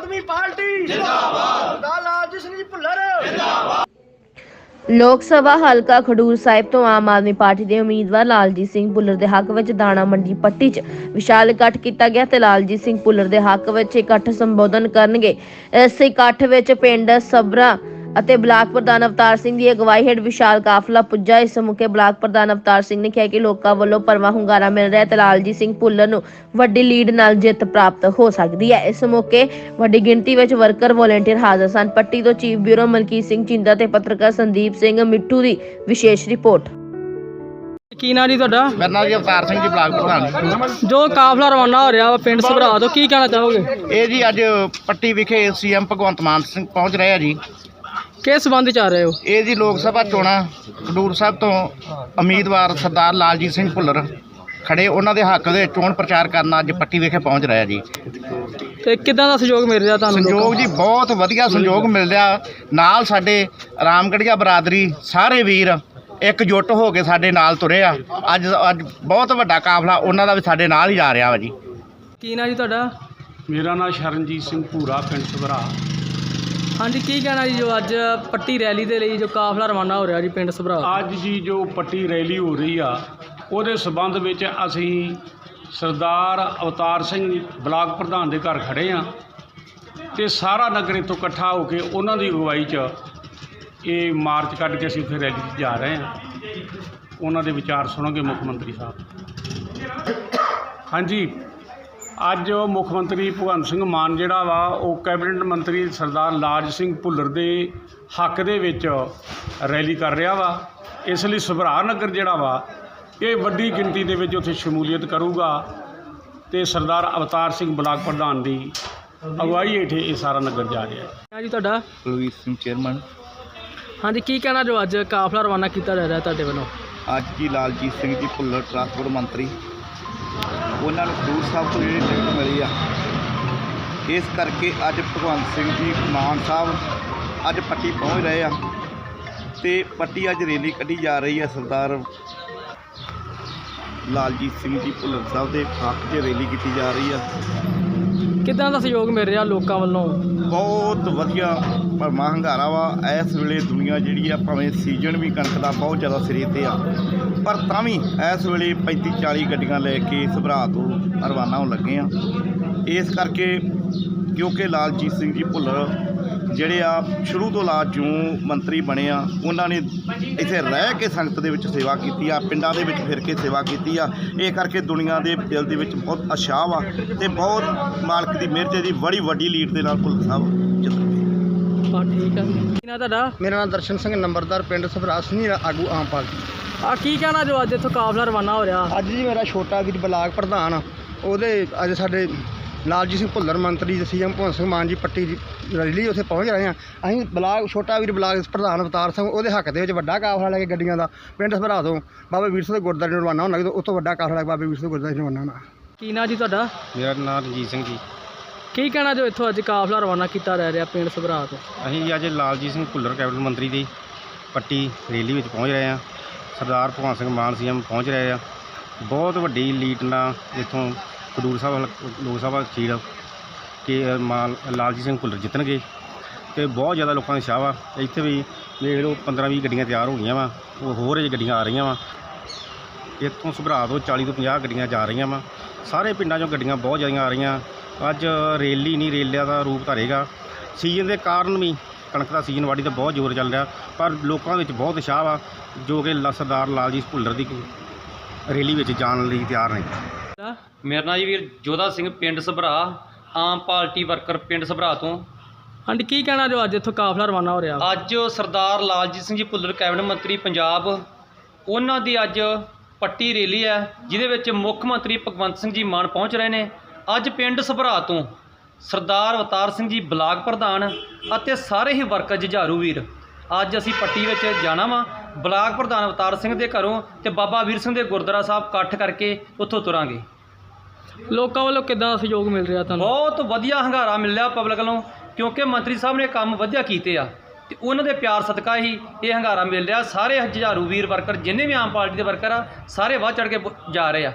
ਆਦਮੀ party. ਜਿੰਦਾਬਾਦ ਸਰਦਾਰ ਲਾਲਜੀ ਸਿੰਘ ਜੀ ਲੋਕ ਸਭਾ ਹਲਕਾ ਖਡੂਰ ਸਾਹਿਬ ਤੋਂ ਆਮ ਆਦਮੀ ਪਾਰਟੀ ਦੇ ਉਮੀਦਵਾਰ ਲਾਲਜੀਤ ਸਿੰਘ ਭੁੱਲਰ ਦੇ ਹੱਕ ਵਿੱਚ ਦਾਣਾ ਮੰਡੀ ਪੱਟੀ 'ਚ ਵਿਸ਼ਾਲ ਇਕੱਠ ਕੀਤਾ ਗਿਆ ਤੇ ਲਾਲਜੀਤ ਸਿੰਘ ਭੁੱਲਰ ਦੇ ਹੱਕ ਵਿੱਚ ਇਕੱਠ ਸੰਬੋਧਨ ਕਰਨਗੇ। ਇਸ ਇਕੱਠ ਵਿੱਚ ਪਿੰਡ ਸਬਰਾ ਅਤੇ ਬਲਾਕ ਪ੍ਰਧਾਨ ਅਵਤਾਰ ਸਿੰਘ ਦੀ ਅਗਵਾਈ ਹੇਠ ਵਿਸ਼ਾਲ ਕਾਫਲਾ ਪੁੱਜਾ। ਇਸ ਮੌਕੇ ਬਲਾਕ ਪ੍ਰਧਾਨ ਅਵਤਾਰ ਸਿੰਘ ਨੇ ਕਿਹਾ ਕਿ ਲੋਕਾਂ ਵੱਲੋਂ ਪਰਵਾ ਹੁੰਗਾਰਾ ਮਿਲ ਰਿਹਾ ਹੈ ਤੇ ਲਾਲਜੀਤ ਸਿੰਘ ਭੁੱਲਰ ਨੂੰ ਵੱਡੀ ਲੀਡ ਨਾਲ ਜਿੱਤ ਪ੍ਰਾਪਤ ਹੋ ਸਕਦੀ ਹੈ। ਇਸ ਮੌਕੇ ਵੱਡੀ ਗਿਣਤੀ ਵਿੱਚ ਵਰਕਰ ਵੋਲੰਟੀਅਰ ਹਾਜ਼ਰ ਸਨ। ਪੱਟੀ ਤੋਂ ਚੀਫ ਬਿਊਰੋ ਮਲਕੀਤ ਸਿੰਘ ਚਿੰਦਾ ਤੇ ਪੱਤਰਕਾਰ ਸੰਦੀਪ ਸਿੰਘ ਮਿੱਠੂ ਦੀ ਵਿਸ਼ੇਸ਼ ਰਿਪੋਰਟ। ਕੀ ਨਾਂ ਜੀ ਤੁਹਾਡਾ? ਮੇਰਾ ਨਾਮ ਜੀ ਅਵਤਾਰ ਸਿੰਘ ਜੀ ਬਲਾਕ ਪ੍ਰਧਾਨ। ਜੋ ਕਾਫਲਾ ਰਵਾਨਾ ਹੋ ਰਿਹਾ ਵਾ ਪਿੰਡ ਸਭਰਾ ਤੋਂ ਕੀ ਕਹਿਣਾ ਚਾਹੋਗੇ? ਇਹ ਜੀ ਅੱਜ ਪੱਟੀ ਵਿਖੇ ਸੀਐਮ ਭਗਵੰਤ ਮਾਨ ਸਿੰਘ ਪਹੁੰਚ ਰਹੇ ਆ ਜੀ। ਕਿਸ ਸੰਬੰਧ ਚ ਆ ਰਹੇ ਹੋ? ਇਹ ਜੀ ਲੋਕ ਸਭਾ ਚੋਣਾਂ ਖਡੂਰ ਸਾਹਿਬ ਤੋਂ ਉਮੀਦਵਾਰ ਸਰਦਾਰ ਲਾਲਜੀਤ ਸਿੰਘ ਭੁੱਲਰ ਖੜੇ। ਉਹਨਾਂ ਦੇ ਹੱਕ ਦੇ ਚੋਣ ਪ੍ਰਚਾਰ ਕਰਨ ਅੱਜ ਪੱਟੀ ਵਿਖੇ ਪਹੁੰਚ ਰਿਹਾ ਜੀ। ਤੇ ਕਿਦਾਂ ਦਾ ਸਹਿਯੋਗ ਮਿਲ ਰਿਹਾ ਤੁਹਾਨੂੰ ਸੰਯੋਗ ਜੀ ਬਹੁਤ ਵਧੀਆ ਸੰਯੋਗ ਮਿਲ ਰਿਹਾ। ਨਾਲ ਸਾਡੇ ਰਾਮਗੜੀਆ ਬਰਾਦਰੀ ਸਾਰੇ ਵੀਰ ਇਕਜੁੱਟ ਹੋ ਕੇ ਸਾਡੇ ਨਾਲ ਤੁਰੇ ਆ। ਅੱਜ ਅੱਜ ਬਹੁਤ ਵੱਡਾ ਕਾਫਲਾ ਉਹਨਾਂ ਦਾ ਵੀ ਸਾਡੇ ਨਾਲ ਹੀ ਜਾ ਰਿਹਾ ਵਾ ਜੀ। ਕੀ ਨਾਂ ਜੀ ਤੁਹਾਡਾ? ਮੇਰਾ ਨਾਮ ਸ਼ਰਨਜੀਤ ਸਿੰਘ ਭੂਰਾ ਪਿੰਡ ਸਭਰਾ। ਹਾਂਜੀ, ਕੀ ਕਹਿਣਾ ਜੀ ਜੋ ਅੱਜ ਪੱਟੀ ਰੈਲੀ ਦੇ ਲਈ ਜੋ ਕਾਫਲਾ ਰਵਾਨਾ ਹੋ ਰਿਹਾ ਜੀ ਪਿੰਡ ਸਭਰਾ? ਅੱਜ ਜੀ ਜੋ ਪੱਟੀ ਰੈਲੀ ਹੋ ਰਹੀ ਆ, ਉਹਦੇ ਸਬੰਧ ਵਿੱਚ ਅਸੀਂ ਸਰਦਾਰ ਅਵਤਾਰ ਸਿੰਘ ਬਲਾਕ ਪ੍ਰਧਾਨ ਦੇ ਘਰ ਖੜੇ ਆ ਤੇ ਸਾਰਾ ਨਗਰ ਇੱਥੋਂ ਇਕੱਠਾ ਹੋ ਕੇ ਉਹਨਾਂ ਦੀ ਅਗਵਾਈ 'ਚ ਇਹ ਮਾਰਚ ਕੱਢ ਕੇ ਅਸੀਂ ਉੱਥੇ ਰੈਲੀ 'ਚ ਜਾ ਰਹੇ ਆ। ਉਹਨਾਂ ਦੇ ਵਿਚਾਰ ਸੁਣੋਗੇ ਮੁੱਖ ਮੰਤਰੀ ਸਾਹਿਬ। ਹਾਂਜੀ ਅੱਜ ਮੁੱਖ ਮੰਤਰੀ ਭਗਵੰਤ ਸਿੰਘ ਮਾਨ ਜਿਹੜਾ ਵਾ ਉਹ ਕੈਬਨਿਟ ਮੰਤਰੀ ਸਰਦਾਰ ਲਾਜ ਸਿੰਘ ਭੁੱਲਰ ਦੇ ਹੱਕ ਦੇ ਵਿੱਚ ਰੈਲੀ ਕਰ ਰਿਹਾ ਵਾ। ਇਸ ਲਈ ਸੁਭਰਾ ਨਗਰ ਜਿਹੜਾ ਵਾ ਇਹ ਵੱਡੀ ਗਿਣਤੀ ਦੇ ਵਿੱਚ ਉੱਥੇ ਸ਼ਮੂਲੀਅਤ ਕਰੂਗਾ ਤੇ ਸਰਦਾਰ ਅਵਤਾਰ ਸਿੰਘ ਬਲਾਕ ਪ੍ਰਧਾਨ ਦੀ ਅਗਵਾਈ ਹੇਠ ਇਹ ਸਾਰਾ ਨਗਰ ਜਾ ਰਿਹਾ ਹੈ। ਹਾਂ ਜੀ ਤੁਹਾਡਾ? ਕੁਲਵੀਰ ਸਿੰਘ ਚੇਅਰਮੈਨ। ਹਾਂਜੀ ਕੀ ਕਹਿਣਾ ਜੋ ਅੱਜ ਕਾਫਲਾ ਰਵਾਨਾ ਕੀਤਾ ਜਾ ਰਿਹਾ ਤੁਹਾਡੇ ਵੱਲੋਂ? ਅੱਜ ਜੀ ਲਾਲਜੀਤ ਸਿੰਘ ਜੀ ਭੁੱਲਰ ਟਰਾਂਸਪੋਰਟ ਮੰਤਰੀ। ਉਹਨਾਂ ਨੂੰ ਖਡੂਰ ਸਾਹਿਬ ਤੋਂ ਜਿਹੜੀ ਟਿਕਟ ਮਿਲੀ ਆ। ਇਸ ਕਰਕੇ ਅੱਜ ਭਗਵੰਤ ਸਿੰਘ ਜੀ ਮਾਨ ਸਾਹਿਬ ਅੱਜ ਪੱਟੀ ਪਹੁੰਚ ਰਹੇ ਆ ਤੇ ਪੱਟੀ ਅੱਜ ਰੈਲੀ ਕੱਢੀ ਜਾ ਰਹੀ ਆ ਸਰਦਾਰ ਲਾਲਜੀਤ ਸਿੰਘ ਜੀ ਭੁੱਲਰ ਸਾਹਿਬ ਦੇ ਹੱਕ 'ਚ ਰੈਲੀ ਕੀਤੀ ਜਾ ਰਹੀ ਆ। ਕਿਦਾਂ ਦਾ ਸਹਿਯੋਗ ਮਿਲ ਰਿਹਾ ਲੋਕਾਂ ਵੱਲੋਂ? ਬਹੁਤ ਵਧੀਆ ਭਰਮਾ ਹੰਗਾਰਾ ਵਾ, ਇਸ ਵੇਲੇ ਦੁਨੀਆ ਜਿਹੜੀ ਆ ਭਾਵੇਂ ਸੀਜ਼ਨ ਵੀ ਕਣਕ ਦਾ ਬਹੁਤ ਜ਼ਿਆਦਾ ਸਿਰੇ ਤੇ ਆ, ਪਰ ਤਾਂ ਵੀ ਇਸ ਵੇਲੇ 35 40 ਗੱਡੀਆਂ ਲੈ ਕੇ ਸਭਰਾ ਤੋਂ ਰਵਾਨਾ ਹੋਣ ਲੱਗੇ ਆ। ਇਸ ਕਰਕੇ ਕਿਉਂਕਿ ਲਾਲਜੀਤ ਸਿੰਘ ਜੀ ਭੁੱਲਰ, ਜਿਹੜੇ ਆ ਸ਼ੁਰੂ ਤੋਂ ਲਾ ਜੂੰ ਮੰਤਰੀ ਬਣੇ ਆ, ਉਹਨਾਂ ਨੇ ਇੱਥੇ ਰਹਿ ਕੇ ਸੰਗਤ ਦੇ ਵਿੱਚ ਸੇਵਾ ਕੀਤੀ ਆ, ਪਿੰਡਾਂ ਦੇ ਵਿੱਚ ਫਿਰ ਕੇ ਸੇਵਾ ਕੀਤੀ ਆ। ਇਹ ਕਰਕੇ ਦੁਨੀਆ ਦੇ ਦਿਲ ਦੇ ਵਿੱਚ ਬਹੁਤ ਉਤਸ਼ਾਹ ਵਾ ਤੇ ਬਹੁਤ ਮਾਲਕ ਦੀ ਮਿਹਰ ਤੇ ਦੀ ਬੜੀ ਵੱਡੀ ਲੀਡ ਦੇ ਨਾਲ ਭੁੱਲਰ ਸਾਹਿਬ ਜਿੱਤ ਗਏ ਹਾਂ ਠੀਕ ਆ। ਕੀ ਨਾਂ ਤੁਹਾਡਾ? ਮੇਰਾ ਨਾਮ ਦਰਸ਼ਨ ਸਿੰਘ ਨੰਬਰਦਾਰ ਪਿੰਡ ਸਭਰਾਸਨੀ ਆਗੂ ਆਮ ਪਾਰਟੀ। ਆ ਕੀ ਕਹਿਣਾ ਜੋ ਅੱਜ ਇੱਥੋਂ ਕਾਫਲਾ ਰਵਾਨਾ ਹੋ ਰਿਹਾ? ਅੱਜ ਜੀ ਮੇਰਾ ਛੋਟਾ ਵੀਰ ਬਲਾਕ ਪ੍ਰਧਾਨ ਆ, ਉਹਦੇ ਅੱਜ ਸਾਡੇ ਲਾਲਜੀਤ ਸਿੰਘ ਭੁੱਲਰ ਮੰਤਰੀ ਸੀਐਮ ਭਗਵੰਤ ਸਿੰਘ ਮਾਨ ਜੀ ਪੱਟੀ ਦੀ ਰੈਲੀ ਉੱਥੇ ਪਹੁੰਚ ਰਹੇ ਆ ਅਸੀਂ ਬਲਾਕ ਛੋਟਾ ਵੀਰ ਬਲਾਕ ਪ੍ਰਧਾਨ ਅਵਤਾਰ ਸਿੰਘ ਉਹਦੇ ਹੱਕ ਦੇ ਵਿੱਚ ਵੱਡਾ ਕਾਫਲਾ ਲੈ ਕੇ ਗੱਡੀਆਂ ਦਾ ਪਿੰਡ ਸਭਰਾ ਤੋਂ ਬਾਬਾ ਵੀਰ ਸਿੰਘ ਦੇ ਗੁਰਦੁਆਰੇ ਨੂੰ ਰਵਾਨਾ ਹੋਣਾ ਜਦੋਂ ਉਸ ਤੋਂ ਵੱਡਾ ਕਾਫਲਾ ਲੈ ਕੇ ਬਾਬਾ ਵੀਰ ਸਿੰਘ ਦੇ ਗੁਰਦੁਆਰੇ ਨੂੰ ਰਵਾਨਾ ਹੋਣਾ। ਕੀ ਨਾਂ ਜੀ ਤੁਹਾਡਾ? ਮੇਰਾ ਨਾਮ ਰਣਜੀਤ ਸਿੰਘ ਜੀ। ਕੀ ਕਹਿਣਾ ਜੋ ਇੱਥੋਂ ਅੱਜ ਕਾਫਲਾ ਰਵਾਨਾ ਕੀਤਾ ਜਾ ਰਿਹਾ ਪਿੰਡ ਸਭਰਾ ਤੋਂ? ਅਸੀਂ ਜੀ ਅੱਜ ਲਾਲਜੀਤ ਸਿੰਘ ਭੁੱਲਰ ਕੈਬਨਿਟ ਮੰਤਰੀ ਦੀ ਪੱਟੀ ਰੈਲੀ ਵਿੱਚ ਪਹੁੰਚ ਰਹੇ ਹਾਂ। ਸਰਦਾਰ ਭਗਵੰਤ ਸਿੰਘ ਮਾਨ ਸੀਐਮ ਪਹੁੰਚ ਰਹੇ ਆ। ਬਹੁਤ ਵੱਡੀ ਲੀਡ ਨਾਲ ਇੱਥੋਂ ਖਡੂਰ ਸਾਹਿਬ ਹਲਕ- ਲੋਕ ਸਭਾ ਸੀਟ ਕਿ ਮਾਨ ਲਾਲਜੀਤ ਸਿੰਘ ਭੁੱਲਰ ਜਿੱਤਣਗੇ ਤੇ ਬਹੁਤ ਜ਼ਿਆਦਾ ਲੋਕਾਂ ਦੀ ਸ਼ਾਹ ਵਾ ਇੱਥੇ ਵੀ ਦੇਖ ਲਓ 15 20 ਗੱਡੀਆਂ ਤਿਆਰ ਹੋ ਗਈਆਂ ਵਾ, ਉਹ ਹੋਰ ਅਜੇ ਗੱਡੀਆਂ ਆ ਰਹੀਆਂ ਵਾ। ਇੱਥੋਂ ਸੁਭਰਾ ਤੋਂ 40 ਤੋਂ 50 ਗੱਡੀਆਂ ਜਾ ਰਹੀਆਂ ਵਾ। ਸਾਰੇ ਪਿੰਡਾਂ 'ਚੋਂ ਗੱਡੀਆਂ ਬਹੁਤ ਜ਼ਿਆਦੀਆਂ ਆ ਰਹੀਆਂ। ਅੱਜ ਰੈਲੀ ਨਹੀਂ ਰੇਲਿਆਂ ਦਾ ਰੂਪ ਧਰੇਗਾ ਸੀਜ਼ਨ ਦੇ ਕਾਰਨ ਵੀ ਕਣਕ ਦਾ ਸੀਜ਼ਨ ਵਾਢੀ ਦਾ ਬਹੁਤ ਜ਼ੋਰ ਚੱਲ ਰਿਹਾ ਪਰ ਲੋਕਾਂ ਵਿੱਚ ਬਹੁਤ ਉਤਸ਼ਾਹ ਵਾ ਜੋ ਕਿ ਲ- ਸਰਦਾਰ ਲਾਲਜੀਤ ਭੁੱਲਰ ਦੀ ਰੈਲੀ ਵਿੱਚ ਜਾਣ ਲਈ ਤਿਆਰ ਨੇ? ਮੇਰਾ ਨਾਂ ਜੀ ਵੀਰ ਜੋਧਾ ਸਿੰਘ ਪਿੰਡ ਸਭਰਾ ਆਮ ਪਾਰਟੀ ਵਰਕਰ ਪਿੰਡ ਸਭਰਾ ਤੋਂ। ਹਾਂਜੀ ਕੀ ਕਹਿਣਾ ਜੋ ਅੱਜ ਇੱਥੋਂ ਕਾਫਲਾ ਰਵਾਨਾ ਹੋ ਰਿਹਾ? ਅੱਜ ਸਰਦਾਰ ਲਾਲਜੀਤ ਸਿੰਘ ਜੀ ਭੁੱਲਰ ਕੈਬਨਿਟ ਮੰਤਰੀ ਪੰਜਾਬ ਉਹਨਾਂ ਦੀ ਅੱਜ ਪੱਟੀ ਰੈਲੀ ਹੈ ਜਿਹਦੇ ਵਿੱਚ ਮੁੱਖ ਮੰਤਰੀ ਭਗਵੰਤ ਸਿੰਘ ਜੀ ਮਾਨ ਪਹੁੰਚ ਰਹੇ ਨੇ। ਅੱਜ ਪਿੰਡ ਸਭਰਾ ਤੋਂ ਸਰਦਾਰ ਅਵਤਾਰ ਸਿੰਘ ਜੀ ਬਲਾਕ ਪ੍ਰਧਾਨ ਅਤੇ ਸਾਰੇ ਹੀ ਵਰਕਰ ਜੁਝਾਰੂ ਵੀਰ। ਅੱਜ ਅਸੀਂ ਪੱਟੀ ਵਿੱਚ ਜਾਣਾ ਵਾ। ਬਲਾਕ ਪ੍ਰਧਾਨ ਅਵਤਾਰ ਸਿੰਘ ਦੇ ਘਰੋਂ ਤੇ ਬਾਬਾ ਵੀਰ ਸਿੰਘ ਦੇ ਗੁਰਦੁਆਰਾ ਸਾਹਿਬ ਇਕੱਠ ਕਰਕੇ ਉੱਥੋਂ ਤੁਰਾਂਗੇ। ਲੋਕਾਂ ਵੱਲੋਂ ਕਿਦਾਂ ਸਹਿਯੋਗ ਮਿਲ ਰਿਹਾ ਤੁਹਾਨੂੰ? ਬਹੁਤ ਵਧੀਆ ਹੰਗਾਰਾ ਮਿਲਿਆ ਪਬਲਿਕ ਵੱਲੋਂ ਕਿਉਂਕਿ ਮੰਤਰੀ ਸਾਹਿਬ ਨੇ ਕੰਮ ਵਧੀਆ ਕੀਤੇ ਆ ਤੇ ਉਹਨਾਂ ਦੇ ਪਿਆਰ ਸਦਕਾ ਹੀ ਇਹ ਹੰਗਾਰਾ ਮਿਲ ਰਿਹਾ। ਸਾਰੇ ਹਜ਼ਾਰੂ ਵੀਰ ਵਰਕਰ ਜਿੰਨੇ ਵੀ ਆਮ ਪਾਰਟੀ ਦੇ ਵਰਕਰ ਆ ਸਾਰੇ ਵੱਧ ਚੜ ਕੇ ਜਾ ਰਹੇ ਆ।